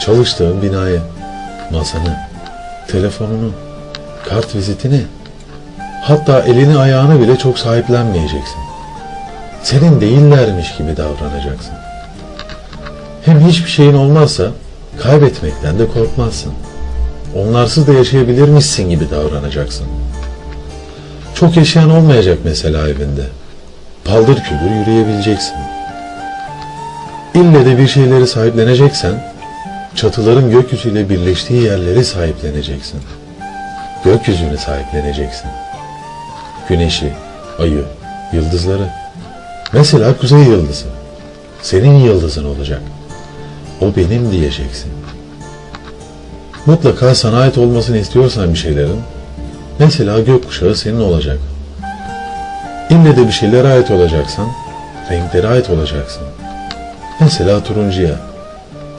Çalıştığın binaya, masanı, telefonunu, kart vizitini, hatta elini ayağını bile çok sahiplenmeyeceksin. Senin değillermiş gibi davranacaksın. Hem hiçbir şeyin olmazsa kaybetmekten de korkmazsın. Onlarsız da yaşayabilirmişsin gibi davranacaksın. Çok yaşayan olmayacak mesela evinde. Paldır küldür yürüyebileceksin. İlle de bir şeyleri sahipleneceksen, çatıların gökyüzüyle birleştiği yerleri sahipleneceksin. Gökyüzünü sahipleneceksin. Güneşi, ayı, yıldızları. Mesela kuzey yıldızı. Senin yıldızın olacak. O benim diyeceksin. Mutlaka sana ait olmasını istiyorsan bir şeylerin, mesela gökkuşağı senin olacak. İlle de bir şeylere ait olacaksan, renklere ait olacaksın. Mesela turuncuya